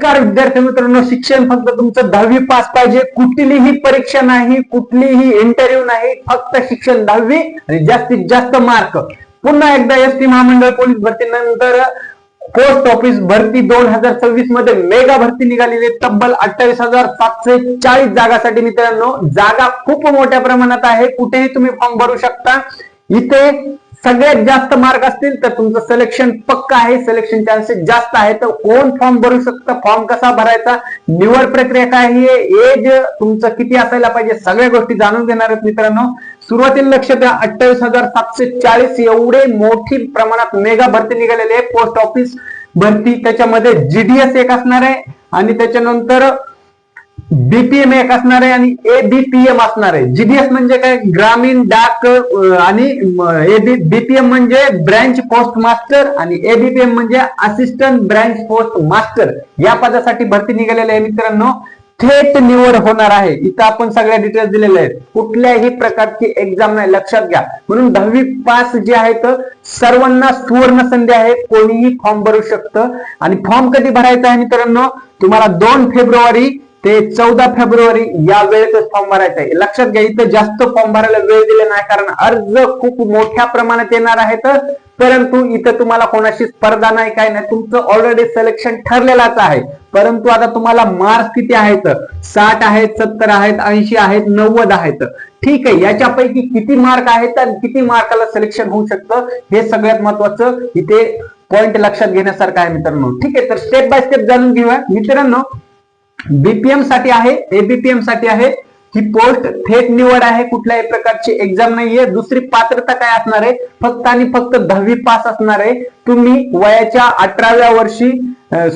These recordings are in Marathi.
नमस्कार विद्यार्थी मित्रांनो शिक्षण फक्त तुमचं दहावी पास पाहिजे. कुठलीही परीक्षा नाही कुठलीही इंटरव्ह्यू नाही फक्त शिक्षण दहावी आणि जास्तीत जास्त मार्क पुन्हा एकदा एस टी महामंडळ पोलीस भरतीनंतर पोस्ट ऑफिस भरती दोन हजार सव्वीसमध्ये मेगा भरती निघालेली. आहे. तब्बल अठ्ठावीस हजार सातशे चाळीस जागासाठी मित्रांनो जागा खूप मोठ्या प्रमाणात आहे. कुठेही तुम्ही फॉर्म भरू शकता. इथे सगळ्यात जास्त मार्क असतील तर तुमचं सिलेक्शन पक्का आहे. सिलेक्शन चान्सेस जास्त आहे. तर कोण फॉर्म भरू शकतं? फॉर्म कसा भरायचा? निवड प्रक्रिया काय आहे? एज तुमचं किती असायला पाहिजे? सगळ्या गोष्टी जाणून घेणार आहेत मित्रांनो. सुरुवातीला लक्ष द्या. अठ्ठावीस हजार सातशे चाळीस एवढे मोठी प्रमाणात मेगा भरती निघालेली आहे. पोस्ट ऑफिस भरती. त्याच्यामध्ये जीडीएस एक असणार आहे. आणि त्याच्यानंतर बीपीएम एक असणार आहे आणि एबीपीएम असणार आहे. जीबीएस म्हणजे काय? ग्रामीण डाक आणि म्हणजे आणि बीपीएम म्हणजे ब्रँच पोस्ट मास्टर आणि एबीपीएम म्हणजे असिस्टंट ब्रँच पोस्ट मास्टर या पदासाठी भरती निघालेली आहे मित्रांनो. थेट निवड होणार आहे. इथं आपण सगळ्या डिटेल्स दिलेल्या आहेत. कुठल्याही प्रकारची एक्झाम नाही. लक्षात घ्या. म्हणून दहावी पास जे आहेत सर्वांना सुवर्ण संधी आहे. कोणीही फॉर्म भरू शकतं. आणि फॉर्म कधी भरायचा आहे मित्रांनो? तुम्हाला दोन फेब्रुवारी ते चौदा फेब्रुवारी या वेळेतच फॉर्म भरायचा आहे. लक्षात घ्या इथं जास्त फॉर्म भरायला वेळ दिला नाही कारण अर्ज खूप मोठ्या प्रमाणात येणार आहेत. परंतु इथं तुम्हाला कोणाशी स्पर्धा नाही काय नाही. तुमचं ऑलरेडी सिलेक्शन ठरलेलाच आहे. परंतु आता तुम्हाला मार्क्स किती आहेत? साठ आहेत सत्तर आहेत ऐंशी आहेत नव्वद आहेत. ठीक आहे याच्यापैकी किती मार्क आहेत आणि किती मार्काला सिलेक्शन होऊ शकतं हे सगळ्यात महत्वाचं इथे पॉइंट लक्षात घेण्यासारखं आहे मित्रांनो. ठीक आहे तर स्टेप बाय स्टेप जाणून घेऊया. मित्रांनो बीपीएमसाठी आहे एबीपीएमसाठी आहे. ही पोस्ट थेट निवड आहे कुठल्याही प्रकारची एक्झाम नाहीये. दुसरी पात्रता काय असणार आहे? फक्त आणि फक्त दहावी पास असणार आहे. तुम्ही वयाच्या अठराव्या वर्षी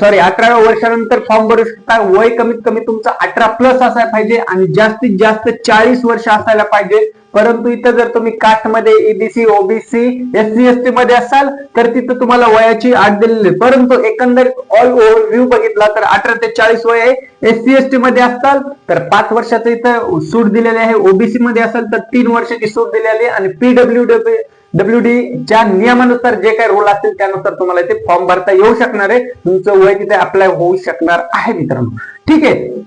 सॉरी अठराव्या वर्षानंतर फॉर्म भरू शकता. वय कमीत कमी तुमचं अठरा प्लस असायला पाहिजे आणि जास्तीत जास्त चाळीस वर्ष असायला पाहिजे. परंतु इथं जर तुम्ही कास्टमध्ये ABC OBC S C S T मध्ये असाल तर तिथं तुम्हाला वयाची आठ दिलेली परंतु एकंदरीत ऑल ओव्हर व्ह्यू बघितला तर अठरा ते चाळीस वय आहे. एस सी एस टी मध्ये असाल तर पाच वर्षाचं इथं सूट दिलेली आहे. ओबीसी मध्ये असाल तर तीन वर्षाची सूट दिलेली आहे. आणि पीडब्ल्यू डब्ल्यू डी च्या नियमानुसार जे काही रूल असतील त्यानुसार तुम्हाला इथे फॉर्म भरता येऊ शकणार आहे. तुमचं वय तिथे अप्लाय होऊ शकणार आहे मित्रांनो. ठीक आहे?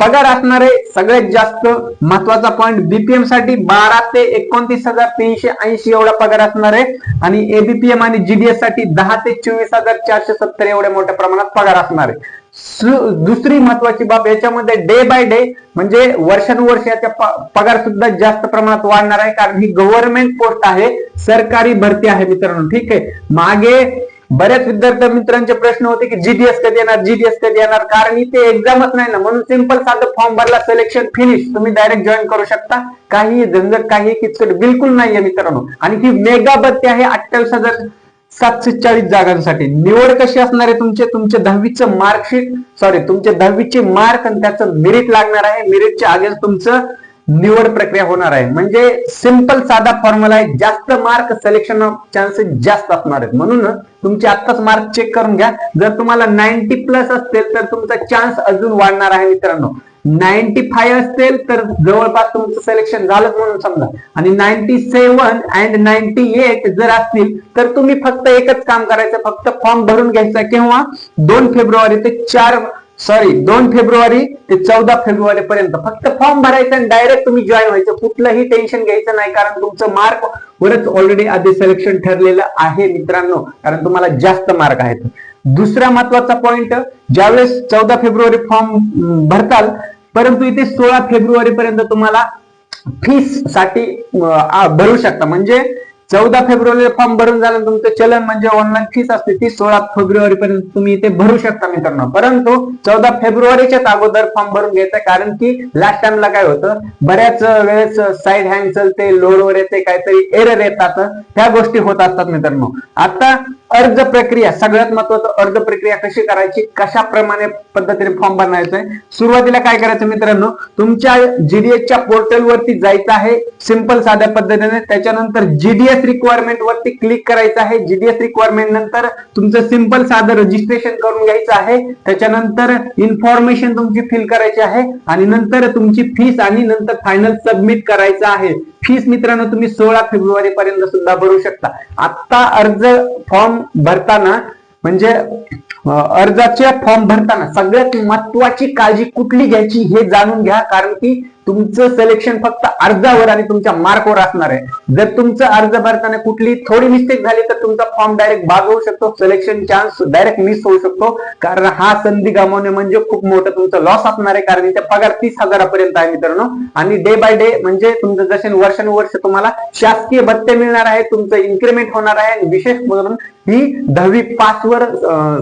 पगार असणारे सगळ्यात जास्त महत्त्वाचा पॉईंट बीपीएमसाठी बारा ते एकोणतीस हजार तीनशे ऐंशी एवढा पगार असणार आहे. आणि एबीपीएम आणि जीडीएससाठी दहा ते चोवीस हजार चारशे सत्तर एवढ्या मोठ्या प्रमाणात पगार असणार आहे. दुसरी महत्वाची बाब याच्यामध्ये डे बाय डे म्हणजे वर्षानुवर्ष याचा पगार सुद्धा जास्त प्रमाणात वाढणार आहे. कारण ही गव्हर्नमेंट पोस्ट आहे. सरकारी भरती आहे मित्रांनो ठीक आहे. मागे बऱ्याच विद्यार्थी मित्रांचे प्रश्न होते की जीडीएस कधी येणार? जीडीएस कधी येणार? कारण इथे एक्झामच नाही ना. म्हणून सिंपल साधं फॉर्म भरला सिलेक्शन फिनिश तुम्ही डायरेक्ट जॉईन करू शकता. काही झंझट काही किचकट बिलकुल नाहीये मित्रांनो. आणि ही मेगा भरती आहे अठ्ठावीस हजार सातशे चाळीस जागांसाठी. निवड कशी असणार आहे तुमचे? तुमचे दहावीचं मार्कशीट सॉरी तुमचे दहावीचे मार्क आणि त्याचं मेरिट लागणार आहे. मेरिटच्या अगेन्स्ट तुमचं निवड प्रक्रिया होणार आहे. म्हणजे सिंपल साधा फॉर्म्युला आहे. जास्त मार्क सिलेक्शन चान्सेस जास्त असणार आहेत. म्हणून तुमचे आत्ताच मार्क चेक करून घ्या. जर तुम्हाला नाईन्टी प्लस असतील तर तुमचा चान्स अजून वाढणार आहे मित्रांनो. नाईन्टी फाईव्ह असतील तर जवळपास तुमचं सिलेक्शन झालंच म्हणून समजा. आणि ninety seven and ninety eight जर असतील तर तुम्ही फक्त एकच काम करायचं. फक्त फॉर्म भरून घ्यायचा किंवा दोन फेब्रुवारी ते चार सॉरी दोन फेब्रुवारी ते चौदा फेब्रुवारी पर्यंत फक्त फॉर्म भरायचा आणि डायरेक्ट तुम्ही जॉईन व्हायचं. कुठलंही टेन्शन घ्यायचं नाही कारण तुमचं मार्क वरच ऑलरेडी आधी सिलेक्शन ठरलेलं आहे मित्रांनो. कारण तुम्हाला जास्त मार्क आहेत. दुसरा महत्त्वाचा पॉइंट ज्यावेळेस चौदा फेब्रुवारी फॉर्म भरताल परंतु इथे सोळा फेब्रुवारी पर्यंत तुम्हाला फीससाठी भरू शकता. म्हणजे चौदा फेब्रुवारी फॉर्म भरून झालं तुमचं चलन म्हणजे ऑनलाईन फीस असते ती सोळा फेब्रुवारी पर्यंत तुम्ही इथे भरू शकता मित्रांनो. परंतु चौदा फेब्रुवारीच्याच अगोदर फॉर्म भरून घ्यायचा कारण की लास्ट टाइमला काय होतं बऱ्याच वेळेस साईड हँग चलते लोडवर येते काहीतरी एरर येतात ह्या गोष्टी होत असतात मित्रांनो. आता अर्ज प्रक्रिया सगळ्यात महत्वाचं अर्ज प्रक्रिया कशी करायची कशा प्रमाणे पद्धतीने फॉर्म भरायचा आहे सुरुवातीला काय करायचं मित्रांनो तुमच्या जीडीएसच्या पोर्टलवरती जायचं आहे सिंपल साध्या पद्धतीने. त्याच्यानंतर जीडीएस रिक्वायरमेंट वरती क्लिक करायचं आहे. जीडीएस रिक्वायरमेंट नंतर तुमचं सिंपल साधं रजिस्ट्रेशन करून घ्यायचं आहे. त्याच्यानंतर इन्फॉर्मेशन तुमची फिल करायची आहे. आणि नंतर तुमची फीस आणि नंतर फायनल सबमिट करायचं आहे. फीस मित्रांनो तुम्ही सोळा फेब्रुवारी पर्यंत सुद्धा भरू शकता. आता अर्ज फॉर्म भरताना म्हणजे अर्जाचे फॉर्म भरताना सगळ्यात महत्वाची काळजी कुठली घ्यायची हे जाणून घ्या. कारण की तुमचं सिलेक्शन फक्त अर्जावर आणि तुमच्या मार्कवर असणार आहे. जर तुमचं अर्ज भरताना कुठली थोडी मिस्टेक झाली तर तुमचा फॉर्म डायरेक्ट बाद होऊ शकतो. सिलेक्शन चान्स डायरेक्ट मिस होऊ शकतो. कारण हा संधी गमावणे म्हणजे खूप मोठं तुमचं लॉस असणार आहे. कारण इथे पगार तीस हजारापर्यंत आहे मित्रांनो. आणि डे बाय डे म्हणजे तुमचं जसे वर्षानुवर्ष तुम्हाला शासकीय भत्ते मिळणार आहे. तुमचं इन्क्रीमेंट होणार आहे. आणि विशेष म्हणून ही दहावी पास वर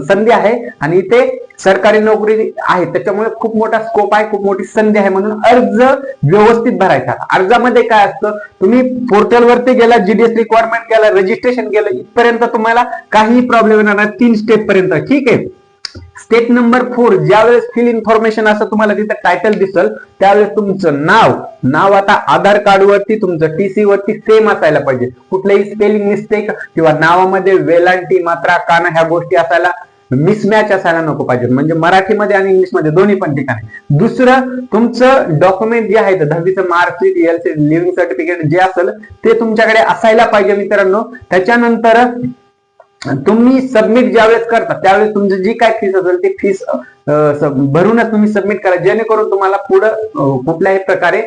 संधी आहे. आणि इथे सरकारी नोकरी आहे. त्याच्यामुळे खूप मोठा स्कोप आहे. खूप मोठी संधी आहे. म्हणून अर्ज व्यवस्थित भरायचा. अर्जामध्ये काय असतं तुम्ही पोर्टलवरती गेला जीडीएस रिक्वायरमेंट केला रजिस्ट्रेशन केलं इथपर्यंत तुम्हाला काही प्रॉब्लेम येणार नाही तीन स्टेप पर्यंत. ठीक आहे? स्टेप नंबर फोर ज्यावेळेस फिल इन्फॉर्मेशन असं तुम्हाला तिथं टायटल दिसल त्यावेळेस तुमचं नाव नाव आता आधार कार्ड वरती तुमचं टीसी वरती सेम असायला पाहिजे. कुठल्याही स्पेलिंग मिस्टेक किंवा नावामध्ये वेलांटी मात्रा काना ह्या गोष्टी असायला मिसमॅच असायला नको पाहिजे. म्हणजे मराठीमध्ये आणि इंग्लिशमध्ये दोन्ही पण ठिकाणी. दुसरं तुमचं डॉक्युमेंट जे आहे दहावीचं मार्कशीट एलसी लिव्हिंग सर्टिफिकेट जे असेल ते तुमच्याकडे असायला पाहिजे मित्रांनो. त्याच्यानंतर तुम्ही सबमिट ज्यावेळेस करता त्यावेळेस तुमची जी काय फीस असेल ती फीस भरूनच तुम्ही सबमिट करा. जेणेकरून तुम्हाला पुढं कुठल्याही प्रकारे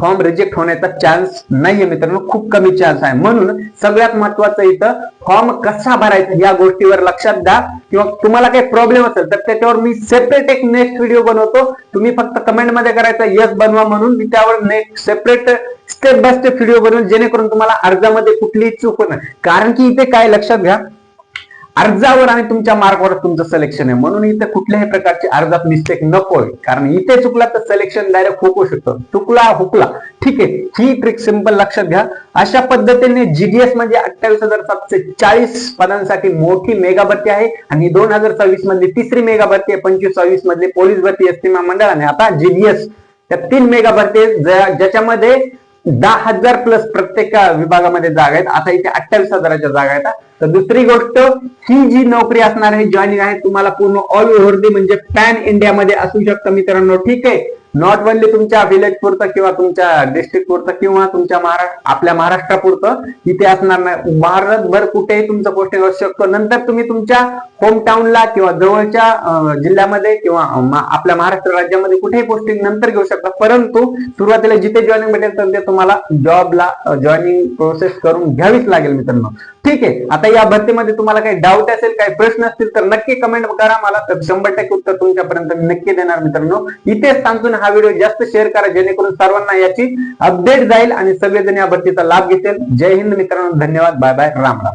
फॉर्म रिजेक्ट होण्याचा चान्स नाहीये मित्रांनो खूप कमी चान्स आहे. म्हणून सगळ्यात महत्वाचं इथं फॉर्म कसा भरायचा या गोष्टीवर लक्षात द्या. किंवा तुम्हाला काही प्रॉब्लेम असेल तर त्याच्यावर मी सेपरेट एक नेक्स्ट व्हिडिओ बनवतो. तुम्ही फक्त कमेंटमध्ये करायचा यस बनवा म्हणून मी त्यावर next separate step by step video बनवून जेणेकरून तुम्हाला अर्जामध्ये कुठलीही चूक होणार. कारण की इथे काय लक्षात घ्या अर्जावर आणि तुमच्या मार्कवर तुमचं सिलेक्शन आहे. म्हणून इथे कुठल्याही प्रकारची अर्जात मिस्टेक नकोय कारण इथे चुकला तर सिलेक्शन डायरेक्ट हुकू शकतो. चुकला हुकला. ठीक आहे. ही ट्रिक सिंपल लक्षात घ्या. अशा पद्धतीने जीडीएस म्हणजे अठ्ठावीस हजार सातशे चाळीस पदांसाठी मोठी मेगा भरती आहे. आणि दोन हजार सव्वीस मधली तिसरी मेगा भरती आहे. पंचवीस सव्वीस मधली पोलीस भरती एसटी महामंडळ आणि आता जीडीएस त्या तीन मेगा भरती ज्या- ज्याच्यामध्ये दहा हजार प्लस प्रत्येक विभागामध्ये जागा आहेत. आता इथे अठ्ठावीस हजाराच्या जागा आहेत. तर दुसरी गोष्ट ही जी नोकरी असणार आहे जॉईनिंग आहे तुम्हाला पूर्ण ऑल ओव्हर दी म्हणजे पॅन इंडियामध्ये असू शकतं मित्रांनो. ठीक आहे? नॉट ओनली तुमच्या विलेज पुरतं किंवा तुमच्या डिस्ट्रिक्ट पुरतं किंवा तुमच्या महाराष्ट्र आपल्या महाराष्ट्रापुरतं इथे असणार नाही. भारतभर कुठेही तुमचं पोस्टिंग असू शकतो. नंतर तुम्ही तुमच्या होमटाऊनला किंवा जवळच्या जिल्ह्यामध्ये किंवा आपल्या महाराष्ट्र राज्यामध्ये कुठेही पोस्टिंग नंतर घेऊ शकता. परंतु सुरुवातीला जिथे जॉईनिंग भेटेल तर ते तुम्हाला जॉबला जॉईनिंग प्रोसेस करून घ्यावीच लागेल मित्रांनो. ठीक आहे. आता या भरतीमध्ये तुम्हाला काही डाऊट असेल काही प्रश्न असतील तर नक्की कमेंट करा मला. तर शंभर टक्के उत्तर तुमच्यापर्यंत मी नक्की देणार मित्रांनो. इथेच सांगून हा व्हिडिओ जास्त शेअर करा जेणेकरून सर्वांना याची अपडेट जाईल आणि सगळेजण या भरतीचा लाभ घेतील. जय हिंद मित्रांनो. धन्यवाद. Bye bye Ram Ram.